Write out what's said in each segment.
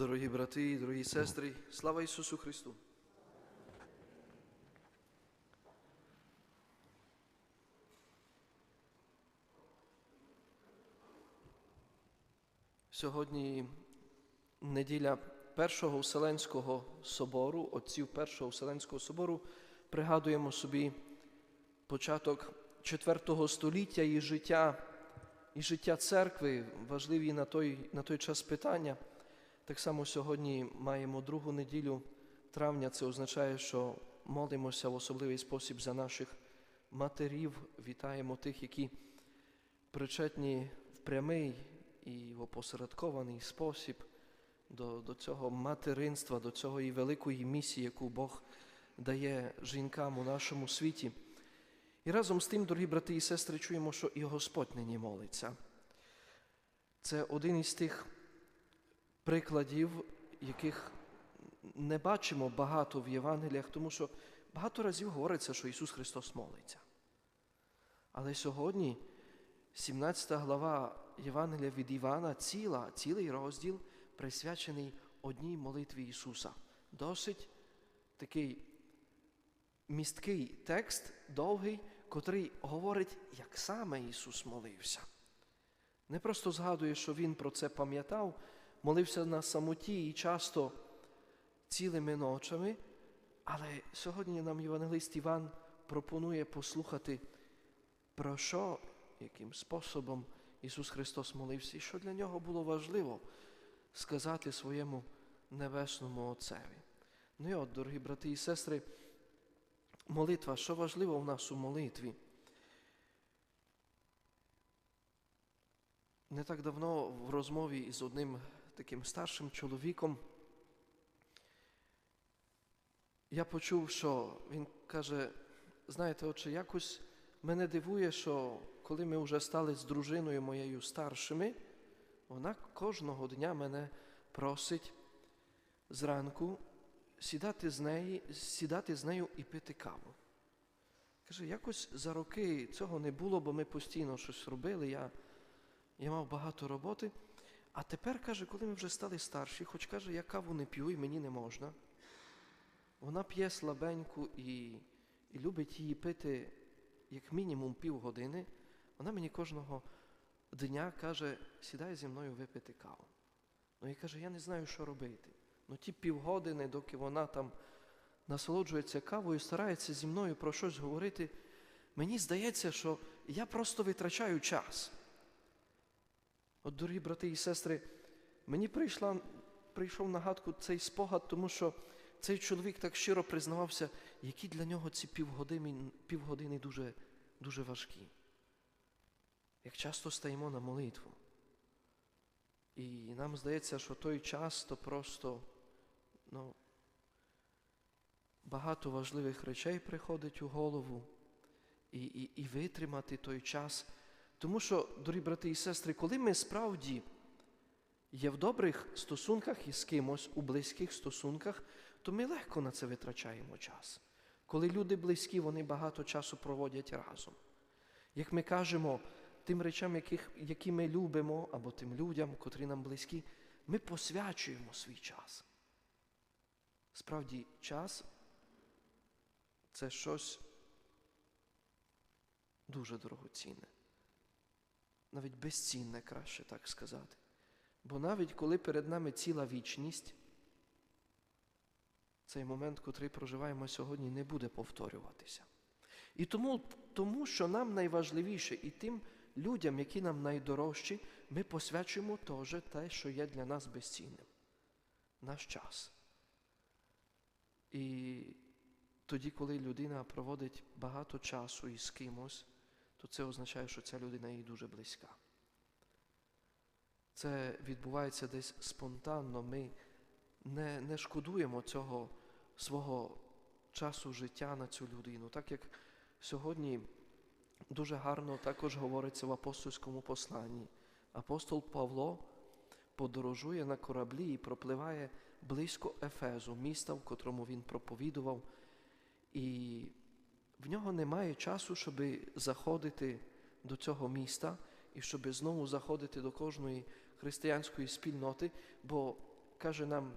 Дорогі брати, дорогі сестри, слава Ісусу Христу! Сьогодні неділя Першого Вселенського собору, отців Першого Вселенського собору, пригадуємо собі початок IV століття і життя, і життя церкви, важливі на той, на той час питання. Так само сьогодні маємо другу неділю травня. Це означає, що молимося в особливий спосіб за наших матерів, вітаємо тих, які причетні в прямий і в опосередкований спосіб до, до цього материнства, до цього і великої місії, яку Бог дає жінкам у нашому світі. І разом з тим, дорогі брати і сестри, чуємо, що і Господь нині молиться. Це один із тих прикладів, яких не бачимо багато в Євангеліях, тому що багато разів говориться, що Ісус Христос молиться. Але сьогодні 17 глава Євангелія від Івана, ціла, цілий розділ присвячений одній молитві Ісуса. Досить такий місткий текст, довгий, котрий говорить, як саме Ісус молився. Не просто згадує, що Він про це пам'ятав, молився на самоті і часто цілими ночами, але сьогодні нам Євангелист Іван пропонує послухати, про що, яким способом Ісус Христос молився, і що для нього було важливо сказати своєму небесному Отцеві. Ну і от, дорогі брати і сестри, молитва, що важливо в нас у молитві? Не так давно в розмові із одним таким старшим чоловіком я почув, що він каже, знаєте, отче, якось мене дивує, що коли ми вже стали з дружиною моєю старшими, вона кожного дня мене просить зранку сідати з нею, сідати з нею і пити каву. Каже, якось за роки цього не було, бо ми постійно щось робили. Я, я мав багато роботи. А тепер, каже, коли ми вже стали старші, хоч каже, я каву не п'ю і мені не можна. Вона п'є слабеньку і, і любить її пити як мінімум півгодини. Вона мені кожного дня каже, сідай зі мною випити каву. Ну і каже, я не знаю, що робити. Ну ті півгодини, доки вона там насолоджується кавою, старається зі мною про щось говорити, мені здається, що я просто витрачаю час. От, дорогі брати і сестри, мені прийшла, прийшов нагадку цей спогад, тому що цей чоловік так щиро признавався, які для нього ці півгодини, півгодини дуже, дуже важкі. Як часто стаємо на молитву. І нам здається, що той час то просто ну, багато важливих речей приходить у голову і, і, і витримати той час. Тому що, дорогі брати і сестри, коли ми справді є в добрих стосунках із кимось, у близьких стосунках, то ми легко на це витрачаємо час. Коли люди близькі, вони багато часу проводять разом. Як ми кажемо, тим речам, яких, які ми любимо, або тим людям, котрі нам близькі, ми посвячуємо свій час. Справді, час це щось дуже дорогоцінне. Навіть безцінне, краще так сказати. Бо навіть коли перед нами ціла вічність, цей момент, котрий проживаємо сьогодні, не буде повторюватися. І тому, тому, що нам найважливіше, і тим людям, які нам найдорожчі, ми посвячуємо теж те, що є для нас безцінним наш час. І тоді, коли людина проводить багато часу із кимось, то це означає, що ця людина їй дуже близька. Це відбувається десь спонтанно. Ми не, не шкодуємо цього свого часу життя на цю людину. Так як сьогодні дуже гарно також говориться в апостольському посланні. Апостол Павло подорожує на кораблі і пропливає близько Ефезу, міста, в котрому він проповідував. І в нього немає часу, щоб заходити до цього міста і щоб знову заходити до кожної християнської спільноти, бо каже нам,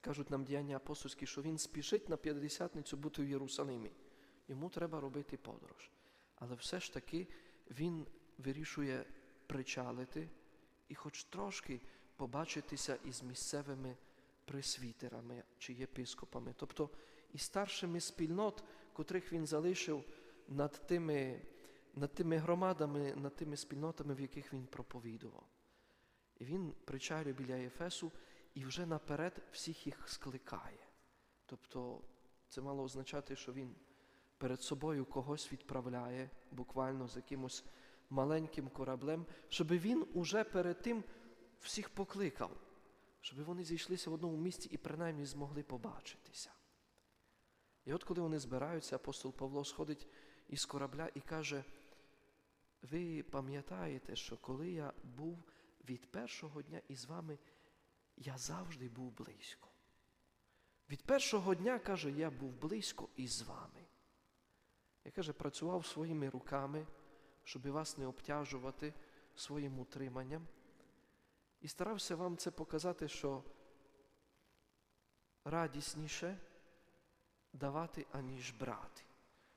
кажуть нам діяння апостольські, що він спішить на п'ятдесятницю бути в Єрусалимі. Йому треба робити подорож. Але все ж таки він вирішує причалити і хоч трошки побачитися із місцевими пресвітерами чи єпископами, тобто і старшими спільнот, котрих він залишив над тими, над тими громадами, над тими спільнотами, в яких він проповідував. І він причалює біля Єфесу і вже наперед всіх їх скликає. Тобто це мало означати, що він перед собою когось відправляє, буквально з якимось маленьким кораблем, щоб він уже перед тим всіх покликав, щоб вони зійшлися в одному місці і принаймні змогли побачитися. І от коли вони збираються, апостол Павло сходить із корабля і каже, ви пам'ятаєте, що коли я був від першого дня із вами, я завжди був близько. Від першого дня, каже, я був близько із вами. Я каже, працював своїми руками, щоб вас не обтяжувати своїм утриманням. І старався вам це показати, що радісніше давати, аніж брати.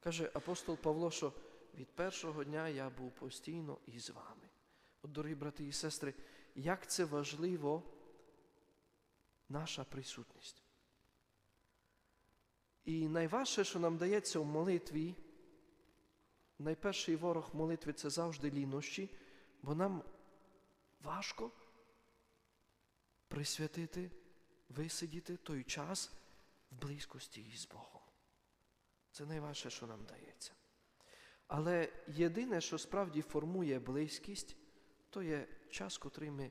Каже апостол Павло, що від першого дня я був постійно із вами. От, дорогі брати і сестри, як це важливо наша присутність. І найважче, що нам дається в молитві, найперший ворог молитви це завжди лінощі, бо нам важко присвятити, висидіти той час в близькості із Богом. Це найважче, що нам дається. Але єдине, що справді формує близькість, то є час, котрий ми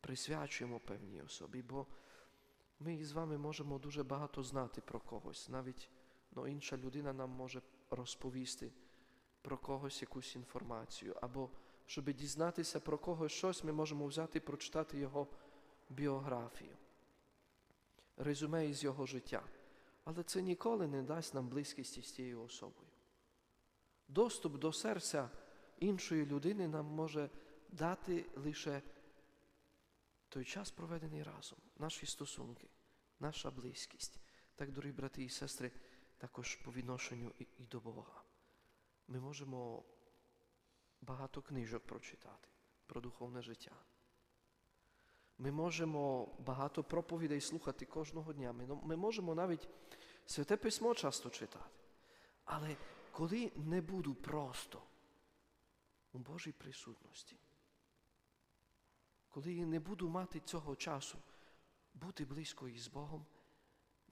присвячуємо певній особі. Бо ми із вами можемо дуже багато знати про когось. Навіть ну, інша людина нам може розповісти про когось якусь інформацію. Або щоб дізнатися про когось щось, ми можемо взяти і прочитати його біографію, резюме із його життя. Але це ніколи не дасть нам близькість із тією особою. Доступ до серця іншої людини нам може дати лише той час, проведений разом, наші стосунки, наша близькість. Так, дорогі брати і сестри, також по відношенню і до Бога. Ми можемо багато книжок прочитати про духовне життя. Ми можемо багато проповідей слухати кожного дня. Ми, ми можемо навіть святе письмо часто читати. Але коли не буду просто у Божій присутності, коли не буду мати цього часу бути близько із Богом,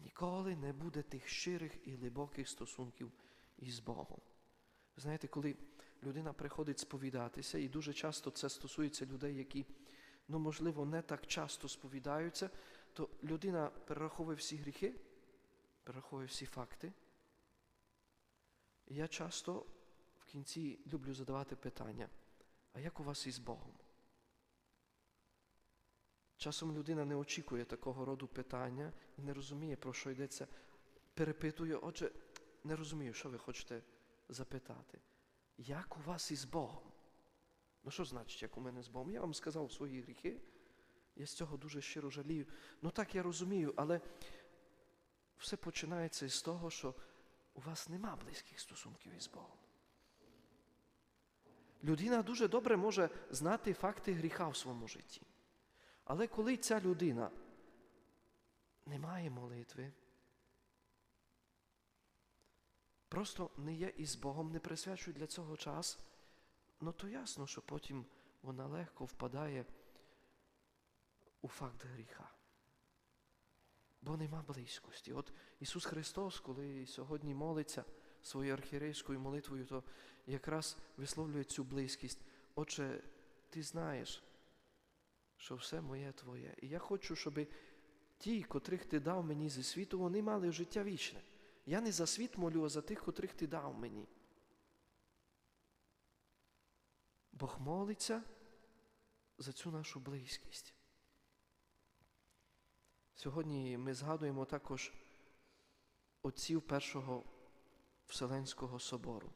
ніколи не буде тих щирих і глибоких стосунків із Богом. Знаєте, коли людина приходить сповідатися, і дуже часто це стосується людей, які, ну, можливо, не так часто сповідаються, то людина перераховує всі гріхи, перераховує всі факти. І я часто в кінці люблю задавати питання, а як у вас із Богом? Часом людина не очікує такого роду питання і не розуміє, про що йдеться. Перепитує, отже, не розумію, що ви хочете запитати. Як у вас із Богом? Ну, що значить, як у мене з Богом? Я вам сказав свої гріхи. Я з цього дуже щиро жалію. Ну так я розумію, але все починається з того, що у вас нема близьких стосунків із Богом. Людина дуже добре може знати факти гріха в своєму житті. Але коли ця людина не має молитви, просто не є із Богом, не присвячує для цього час, ну то ясно, що потім вона легко впадає у факт гріха. Бо нема близькості. От Ісус Христос, коли сьогодні молиться своєю архірейською молитвою, то якраз висловлює цю близькість. Отже, ти знаєш, що все моє Твоє. І я хочу, щоб ті, котрих ти дав мені зі світу, вони мали життя вічне. Я не за світ молю, а за тих, котрих ти дав мені. Бог молиться за цю нашу близькість. Сьогодні ми згадуємо також отців Першого Вселенського собору,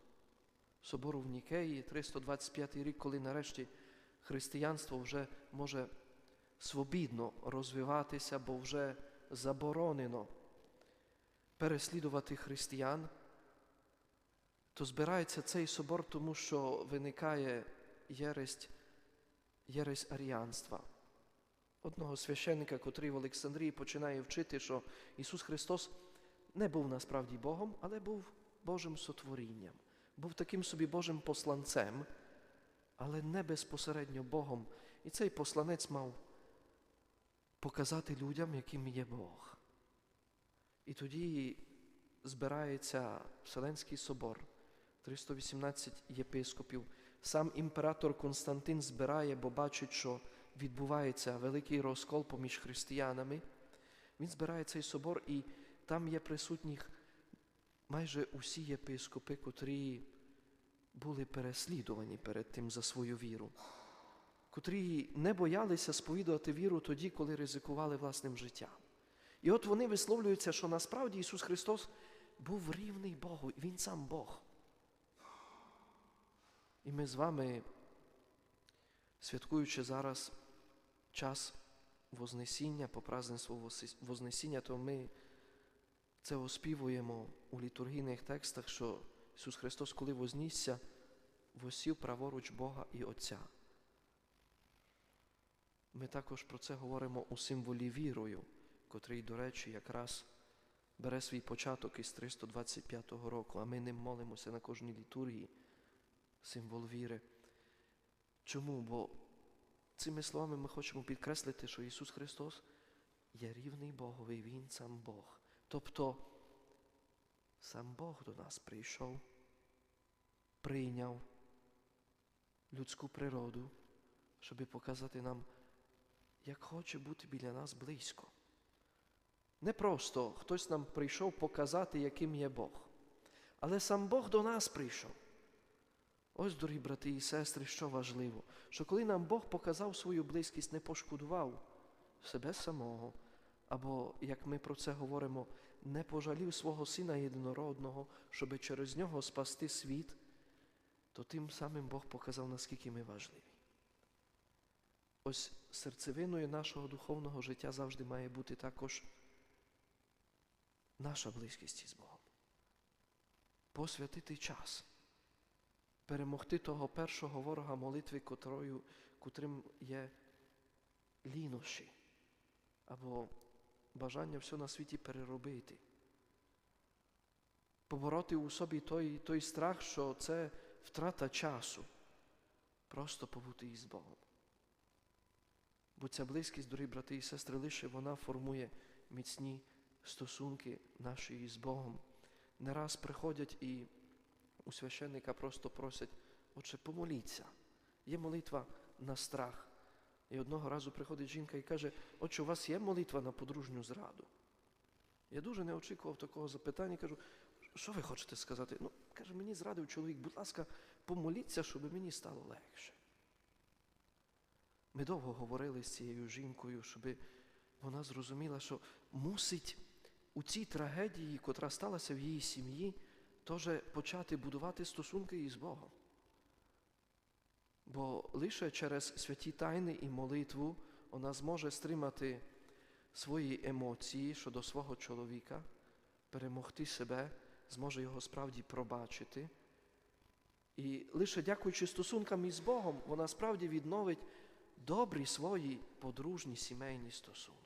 собору в Нікеї, 325 рік, коли нарешті християнство вже може свобідно розвиватися, бо вже заборонено переслідувати християн, то збирається цей собор, тому що виникає єресть, єресть аріанства. Одного священника, котрий в Олександрії починає вчити, що Ісус Христос не був насправді Богом, але був Божим сотворінням, був таким собі Божим посланцем, але не безпосередньо Богом. І цей посланець мав показати людям, яким є Бог. І тоді збирається Вселенський собор, 318 єпископів. Сам імператор Константин збирає, бо бачить, що відбувається великий розкол поміж християнами. Він збирає цей собор, і там є присутніх майже усі єпископи, котрі були переслідувані перед тим за свою віру, котрі не боялися сповідувати віру тоді, коли ризикували власним життям. І от вони висловлюються, що насправді Ісус Христос був рівний Богу, Він сам Бог. І ми з вами, святкуючи зараз час Вознесіння, по празднеству Вознесіння, то ми це оспівуємо у літургійних текстах, що Ісус Христос, коли вознісся, восів праворуч Бога і Отця. Ми також про це говоримо у символі вірою, котрий, до речі, якраз бере свій початок із 325 року, а ми ним молимося на кожній літургії, символ віри. Чому? Бо цими словами ми хочемо підкреслити, що Ісус Христос є рівний Богові, Він сам Бог. Тобто сам Бог до нас прийшов, прийняв людську природу, щоб показати нам, як хоче бути біля нас близько. Не просто хтось нам прийшов показати, яким є Бог, але сам Бог до нас прийшов. Ось, дорогі брати і сестри, що важливо, що коли нам Бог показав свою близькість, не пошкодував себе самого, або, як ми про це говоримо, не пожалів свого Сина єдинородного, щоб через нього спасти світ, то тим самим Бог показав, наскільки ми важливі. Ось серцевиною нашого духовного життя завжди має бути також наша близькість із Богом. Посвятити час, перемогти того першого ворога молитви, котрою, котрим є лінощі або бажання все на світі переробити. Побороти у собі той, той страх, що це втрата часу, просто побути із Богом. Бо ця близькість, дорогі брати і сестри, лише вона формує міцні стосунки наші з Богом. Не раз приходять і у священника просто просять, отче, помоліться. Є молитва на страх. І одного разу приходить жінка і каже, отче, у вас є молитва на подружню зраду? Я дуже не очікував такого запитання, кажу, що ви хочете сказати? Ну, каже, мені зрадив чоловік, будь ласка, помоліться, щоб мені стало легше. Ми довго говорили з цією жінкою, щоб вона зрозуміла, що мусить у цій трагедії, котра сталася в її сім'ї, теж почати будувати стосунки із Богом. Бо лише через святі тайни і молитву вона зможе стримати свої емоції щодо свого чоловіка, перемогти себе, зможе його справді пробачити. І лише дякуючи стосункам із Богом, вона справді відновить добрі свої подружні сімейні стосунки.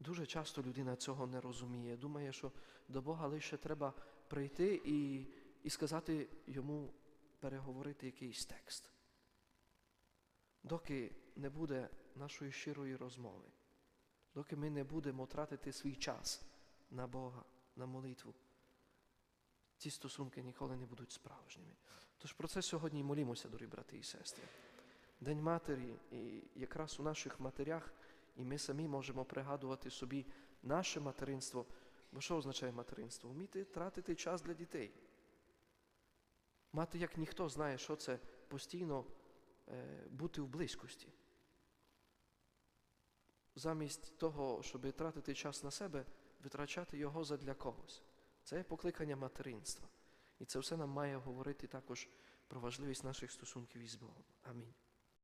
Дуже часто людина цього не розуміє, думає, що до Бога лише треба прийти і, і сказати йому переговорити якийсь текст. Доки не буде нашої щирої розмови, доки ми не будемо тратити свій час на Бога, на молитву, ці стосунки ніколи не будуть справжніми. Тож про це сьогодні молімося, дорогі брати і сестри. День Матері, і якраз у наших матерях, і ми самі можемо пригадувати собі наше материнство. Бо що означає материнство? Вміти тратити час для дітей. Мати, як ніхто знає, що це постійно е, бути в близькості. Замість того, щоб тратити час на себе, витрачати його задля когось. Це є покликання материнства. І це все нам має говорити також про важливість наших стосунків із Богом. Амінь.